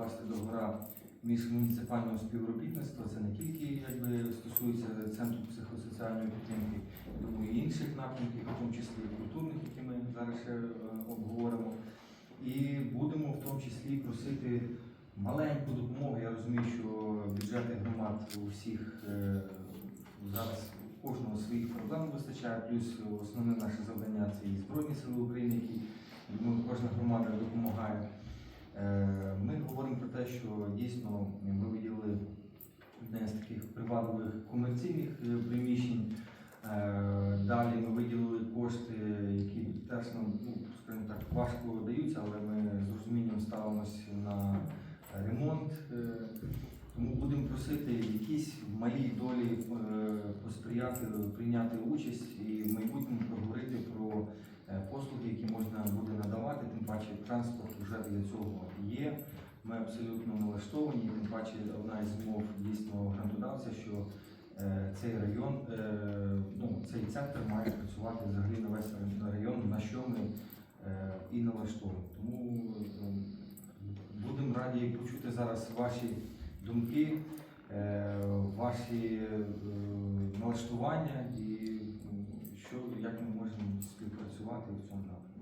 укласти договора міжмуніципального співробітництва. Це не тільки якби стосується центру психосоціальної підтримки, думаю, і інших напрямків, в тому числі і культурних, які ми зараз ще е, обговоримо. І будемо в тому числі просити маленьку допомогу. Я розумію, що бюджети громад у всіх е, зараз кожного своїх проблем вистачає. Плюс основне наше завдання це і Збройні Сили України, які думаю, кожна громада допомагає. Дійсно ми виділили одне з таких привабливих комерційних е, приміщень. Е, Далі ми виділили кошти, які теж нам, ну, скажімо так, важко даються, але ми з розумінням ставимося на ремонт. Е, Тому будемо просити якісь в малій долі посприяти, прийняти участь і в майбутньому проговорити про послуги, які можна буде надавати, тим паче транспорт вже для цього є. Ми абсолютно налаштовані, тим паче одна із умов дійсно грантодавця, що е, цей район, е, ну, цей центр має працювати взагалі на весь район, на що ми е, і налаштовані. Тому е, будемо раді почути зараз ваші думки, е, ваші е, налаштування і що, як ми можемо співпрацювати в цьому напрямку.